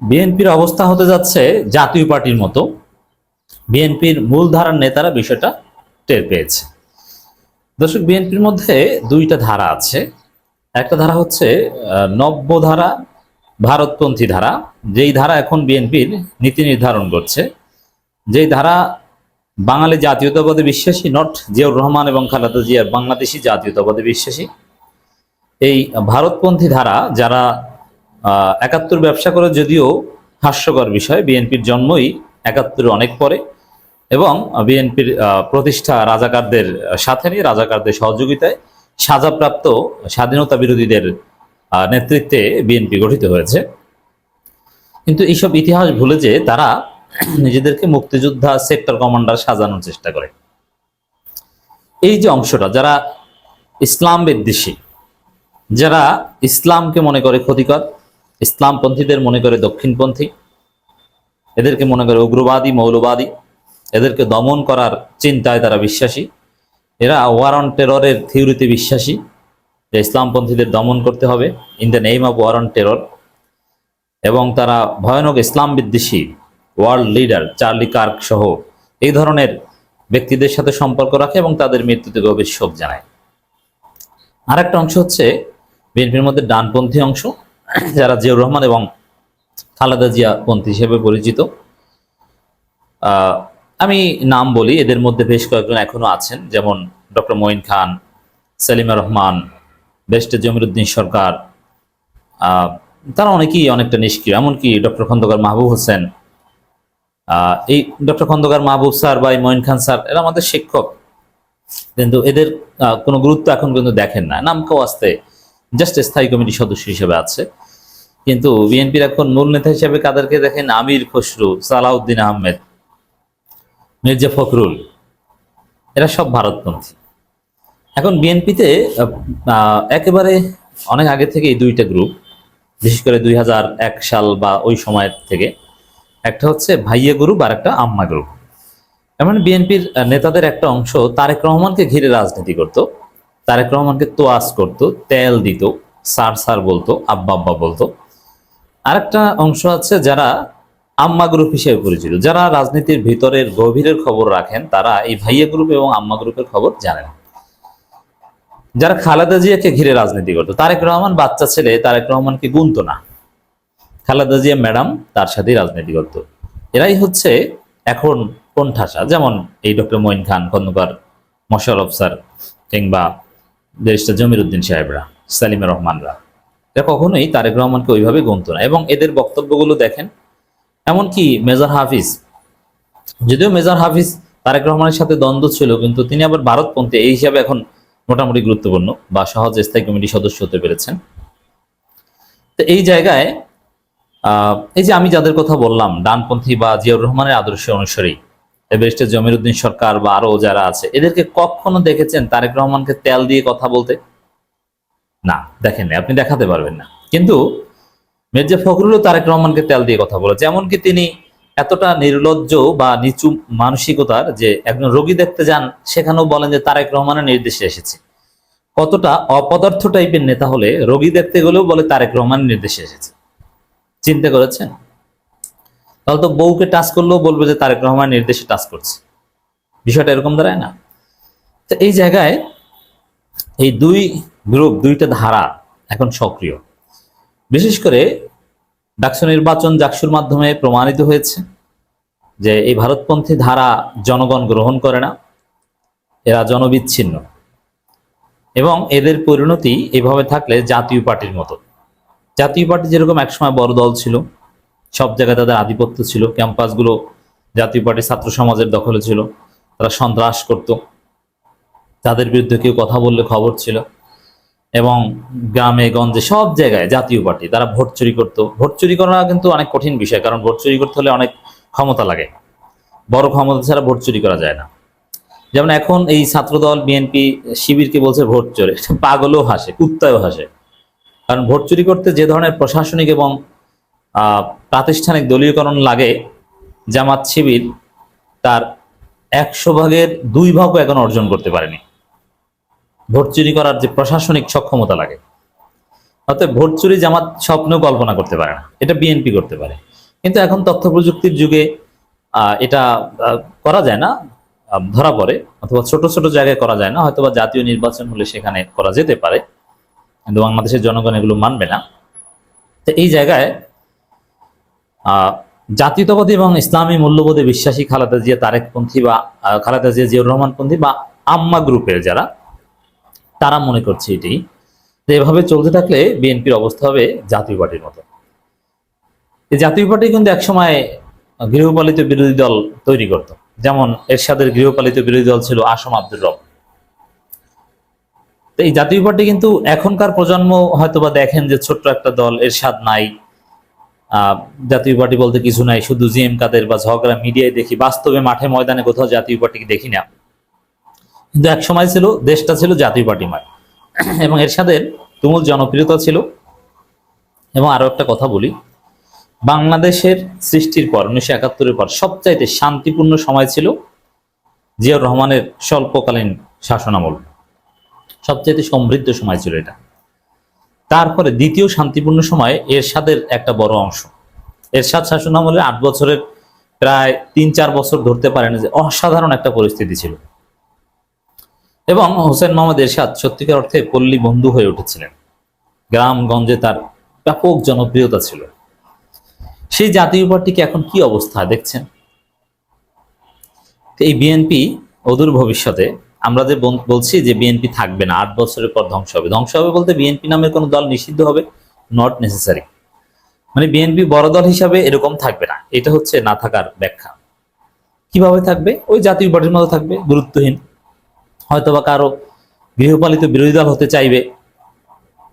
বিএনপির অবস্থা হতে যাচ্ছে জাতীয় পার্টির মতো। বিএনপির মূলধারার নেতারা বিষয়টা টের পেয়েছে। দর্শক, বিএনপির মধ্যে দুইটা ধারা আছে। একটা ধারা হচ্ছে নব্য ধারা ভারতপন্থী ধারা। যেই ধারা এখন বিএনপির নীতি নির্ধারণ করছে, যেই ধারা বাঙালি জাতীয়তাবাদে বিশ্বাসী, নট জিয়াউর রহমান এবং খালেদা জিয়ার বাংলাদেশি জাতীয়তাবাদে বিশ্বাসী। এই ভারতপন্থী ধারা যারা একাত্তর ব্যবসা করে যদিও হাস্যকর বিষয়, বিএনপির জন্মই একাত্তর অনেক পরে এবং বিএনপির প্রতিষ্ঠা রাজাকারদের সাথে নিয়ে, রাজাকারদের সহযোগিতায় সাজাপ্রাপ্ত স্বাধীনতা বিরোধীদের নেতৃত্বে বিএনপি গঠিত হয়েছে। কিন্তু এইসব ইতিহাস ভুলে যে তারা নিজেদেরকে মুক্তিযোদ্ধা, সেক্টর কমান্ডার সাজানোর চেষ্টা করে। এই যে অংশটা, যারা ইসলাম বিদ্বেষী, যারা ইসলামকে মনে করে ক্ষতিকর ইসলামপন্থীদের মনে করে দক্ষিণপন্থী, এদেরকে মনে করে উগ্রবাদী, মৌলবাদী, এদেরকে দমন করার চিন্তায় তারা বিশ্বাসী। এরা ওয়ার অন টেররের থিওরিতে বিশ্বাসী যে ইসলামপন্থীদের দমন করতে হবে in the name of war on terror এবং তারা ভয়ানক ইসলাম বিদ্বেষী ওয়ার্ল্ড লিডার চার্লি কার্ক সহ এই ধরনের ব্যক্তিদের সাথে সম্পর্ক রাখে এবং তাদের মৃত্যুতে গভীর শোক জানায়। আরেকটা অংশ হচ্ছে বিএনপির মধ্যে ডানপন্থী অংশ। যারা জিয়াউর রহমান এবং খালেদা জিয়া পন্থী হিসেবে পরিচিত আমি নাম বলি, এদের মধ্যে বেশ কয়েকজন এখনও আছেন, যেমন ডক্টর মঈন খান, সেলিমা রহমান বেস্টে জমিরুদ্দিন সরকার তারা অনেকেই অনেকটা নিষ্ক্রিয়, এমনকি ডক্টর খন্দকার মাহবুব হোসেন এই ডক্টর খন্দকার মাহবুব স্যার বা মঈন খান স্যার, এরা আমাদের শিক্ষক, কিন্তু এদের কোনো গুরুত্ব এখন কিন্তু দেখেন না। নামকেও আসতে জাস্ট স্থায়ী কমিটি সদস্য হিসেবে আছে। কিন্তু বিএনপির এখন মূল নেতা হিসেবে কাদেরকে দেখেন? আমির খসরু, সালাউদ্দিন আহমেদ, মির্জা ফখরুল। এরা সব ভারতপন্থী। এখন বিএনপিতে একেবারে অনেক আগে থেকে এই দুইটা গ্রুপ বিশেষ করে দুই হাজার এক সাল বা ওই সময়ের থেকে, একটা হচ্ছে ভাইয়া গ্রুপ আর একটা আম্মা গ্রুপ এমন বিএনপির নেতাদের একটা অংশ তারেক রহমানকে ঘিরে রাজনীতি করত। তারেক রহমানকে তোয়াজ করতো, তেল দিত সার সার বলতো, আব্বা আব্বা বলতো। আরেকটা অংশ আছে যারা আম্মা গ্রুপ হিসেবে পরিচিত। যারা রাজনীতির ভিতরের গভীরের খবর রাখেন, তারা এই ভাইয়া গ্রুপ এবং আম্মা গ্রুপের খবর জানেন। যারা খালেদা জিয়াকে ঘিরে রাজনীতি করতো, তারেক রহমান বাচ্চা ছেলে, তারেক রহমানকে গুনতো না। খালেদা জিয়া ম্যাডাম, তার সাথেই রাজনীতি করতো। এরাই হচ্ছে এখন কোণঠাসা, যেমন এই ডক্টর মঈন খান, খন্দকার মশারফ স্যার, কিংবা ব্যারিস্টার জমির উদ্দিন সাহেবরা, সালিমা রহমানরা। এরা কখনোই তারেক রহমানকে ওইভাবে গুনত না এবং এদের বক্তব্যগুলো দেখেন, এমনকি মেজর হাফিজ। যদিও মেজর হাফিজ তারেক রহমানের সাথে দ্বন্দ্ব ছিল, কিন্তু তিনি আবার ভারতপন্থী, এই হিসাবে এখন মোটামুটি গুরুত্বপূর্ণ বা সহজ স্থায়ী কমিটি সদস্য হতে পেরেছেন। তো এই জায়গায় এই যে আমি যাদের কথা বললাম, ডানপন্থী বা জিয়াউর রহমানের আদর্শ অনুসারী ব্যারিস্টার জমিরুদ্দিন সরকার বা আরও যারা আছে, এদেরকে কখনো দেখেছেন তারেক রহমানকে তেল দিয়ে কথা বলতে? না, দেখেন আপনি দেখাতে পারবেন না। কিন্তু মির্জা ফখরুলও তারেক রহমানকে তেল দিয়ে কথা বলেছে এমনকি তিনি এতটা নির্লজ্জ বা নিচু মানসিকতার যে একজন রোগী দেখতে যান, সেখানেও বলেন যে তারেক রহমানের নির্দেশে এসেছে। কতটা অপদার্থ টাইপের নেতা হলে রোগী দেখতে গেলেও বলে তারেক রহমানের নির্দেশে এসেছে। চিন্তা করেছেন? তাহলে তো বউকে টাচ করলেও বলবে যে তারেক রহমানের নির্দেশে টাচ করছে। বিষয়টা এরকম দাঁড়ায় না। তো এই জায়গায় এই দুই গ্রুপ দুইটা ধারা এখন সক্রিয়। বিশেষ করে ডাকসু নির্বাচন জাকসুর মাধ্যমে প্রমাণিত হয়েছে যে এই ভারতপন্থী ধারা জনগণ গ্রহণ করে না, এরা জনবিচ্ছিন্ন। এবং এদের পরিণতি এভাবে থাকলে জাতীয় পার্টির মতো। জাতীয় পার্টি যেরকম একসময় বড় দল ছিল সব জায়গায় তাদের আধিপত্য ছিল, ক্যাম্পাসগুলো জাতীয় পার্টি ছাত্র সমাজের দখলে ছিল, তারা সন্ত্রাস করত, তাদের বিরুদ্ধে কেউ কথা বললে খবর ছিল এবং গ্রামে, গঞ্জে সব জায়গায় জাতীয় পার্টি, তারা ভোট চুরি করতো। ভোট চুরি করা কিন্তু অনেক কঠিন বিষয়, কারণ ভোট চুরি করতে হলে অনেক ক্ষমতা লাগে। বড় ক্ষমতা ছাড়া ভোট চুরি করা যায় না। যেমন এখন এই ছাত্রদল, বিএনপি, শিবিরকে বলছে ভোট চোরে, পাগলও হাসে কুত্তায়ও হাসে। কারণ ভোট চুরি করতে যে ধরনের প্রশাসনিক এবং প্রাতিষ্ঠানিক দলীয়করণ লাগে জামাত শিবির, তার একশো ভাগের দুই ভাগও এখন অর্জন করতে পারেনি। ভোট চুরি করার যে প্রশাসনিক সক্ষমতা লাগে। অতএব ভোট চুরি জামাত স্বপ্নেও কল্পনা করতে পারে না। এটা বিএনপি করতে পারে। কিন্তু এখন তথ্য প্রযুক্তির যুগে এটা করা যায় না ধরা পড়ে। অথবা ছোট ছোট জায়গায় করা যায় না। হয়তোবা জাতীয় নির্বাচন হলে সেখানে করা যেতে পারে। কিন্তু বাংলাদেশের জনগণ এগুলো মানবে না। তো এই জায়গায় জাতীয়তাবাদী এবং ইসলামী মূল্যবোধে বিশ্বাসী খালেদা জিয়া তারেকপন্থী বা খালেদা জিয়া জিয়াউর রহমানপন্থী বা আম্মা গ্রুপের যারা, তারা মনে করছে এটি। যে এভাবে চলতে থাকলে বিএনপির অবস্থা হবে জাতীয় পার্টির মতো। এই জাতীয় পার্টি কিন্তু একসময় গৃহপালিত বিরোধী দল তৈরি করত। যেমন এরশাদের গৃহপালিত বিরোধী দল ছিল আসম আব্দুর রব। এই জাতীয় পার্টি কিন্তু এখনকার প্রজন্ম হয়তোবা দেখেন যে ছোট্ট একটা দল এরশাদ নাই। জাতীয় পার্টি বলতে কিছু নাই, শুধু জিএম কাদের বা ঝগড়া মিডিয়ায় দেখি, বাস্তবে মাঠে ময়দানে কোথাও জাতীয় পার্টিকে দেখি না। কিন্তু এক সময় ছিল, দেশটা ছিল জাতীয় পার্টিময় এবং এরশাদের তুমুল জনপ্রিয়তা ছিল। এবং আরও একটা কথা বলি, বাংলাদেশের সৃষ্টির পর, উনিশশো একাত্তরের পর সবচাইতে শান্তিপূর্ণ সময় ছিল জিয়াউর রহমানের স্বল্পকালীন শাসনামল। সবচাইতে সমৃদ্ধ সময় ছিল এটা। তারপরে দ্বিতীয় শান্তিপূর্ণ সময়ে এরশাদের একটা বড় অংশ। এরশাদ শাসন আমলে আট বছরের প্রায় তিন চার বছর ধরতে পারেন যে অসাধারণ একটা পরিস্থিতি ছিল। এবং হোসেন মোহাম্মদ এরশাদ সত্যিকার অর্থে পল্লী বন্ধু হয়ে উঠেছিলেন। গ্রামগঞ্জে তার ব্যাপক জনপ্রিয়তা ছিল। সেই জাতীয় পার্টিকে এখন কি অবস্থা দেখছেন? এই বিএনপি অদূর ভবিষ্যতে আমরা যে বল- বলছি যে বিএনপি থাকবে না, আট বছরের পর ধ্বংস হবে। ধ্বংস হবে বলতে বিএনপি নামের কোনো দল নিষিদ্ধ হবে নট নেসেসারি মানে বিএনপি বড় দল হিসাবে এরকম থাকবে না। এটা হচ্ছে না থাকার ব্যাখ্যা। কীভাবে থাকবে? ওই জাতীয় পার্টির মতো থাকবে, গুরুত্বহীন। হয়তোবা কারও গৃহপালিত বিরোধী দল হতে চাইবে,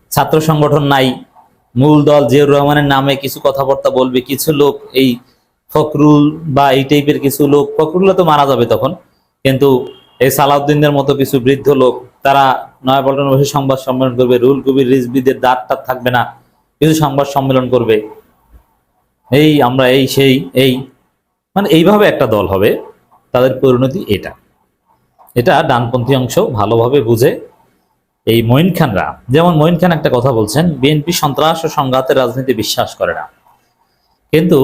ছাত্র সংগঠন নাই, মূল দল জিয়াউর রহমানের নামে কিছু কথাবার্তা বলবে, কিছু লোক এই ফখরুল বা এই টাইপের কিছু লোক ফখরুল তো মারা যাবে তখন, কিন্তু এই সালাউদ্দিনদের মতো কিছু বৃদ্ধ লোক, তারা নয়াপল্টন বসে সংবাদ সম্মেলন করবে, রুল কবির রিজবিদের দাঁত টাত থাকবে না, কিছু সংবাদ সম্মেলন করবে। এই আমরা এই সেই, এই মানে এইভাবে একটা দল হবে, তাদের পরিণতি এটা। এটা ডানপন্থী অংশ ভালোভাবে বুঝে এই মঈন খানরা যেমন মঈন খান একটা কথা বলছেন, বিএনপি সন্ত্রাস ও সংঘাতের রাজনীতি বিশ্বাস করে না। কিন্তু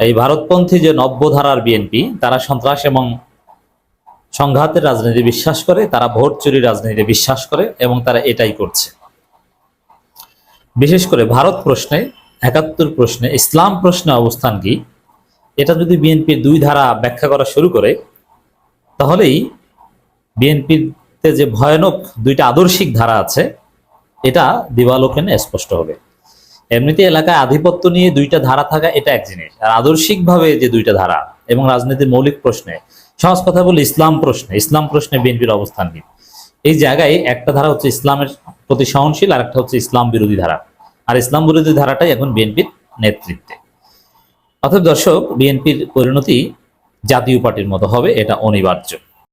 এই ভারতপন্থী যে নব্যধারার বিএনপি, তারা সন্ত্রাস এবং সংঘাতের রাজনীতি বিশ্বাস করে, তারা ভোট চুরি রাজনীতি বিশ্বাস করে এবং তারা এটাই করছে। বিশেষ করে ভারত প্রশ্নে, একাত্তর প্রশ্নে, ইসলাম প্রশ্নে অবস্থান কি, এটা যদি বিএনপির দুই ধারা ব্যাখ্যা করা শুরু করে, তাহলেই বিএনপিতে যে ভয়ানক দুইটা আদর্শিক ধারা আছে, এটা দিবালোকেনে স্পষ্ট হবে। এমনিতে এলাকায় আধিপত্য নিয়ে দুইটা ধারা থাকা এটা এক জিনিস, আর আদর্শিকভাবে যে দুইটা ধারা এবং রাজনীতির মৌলিক প্রশ্নে সহজ কথা বলি, ইসলাম প্রশ্নে ইসলাম প্রশ্নে বিএনপির অবস্থান কি? এই জায়গায় একটা ধারা হচ্ছে ইসলামের প্রতি সহনশীল আর একটা হচ্ছে ইসলাম বিরোধী ধারা। আর ইসলাম বিরোধী ধারাটাই এখন বিএনপির নেতৃত্বে। অর্থাৎ দর্শক, বিএনপির পরিণতি জাতীয় পার্টির মতো হবে, এটা অনিবার্য।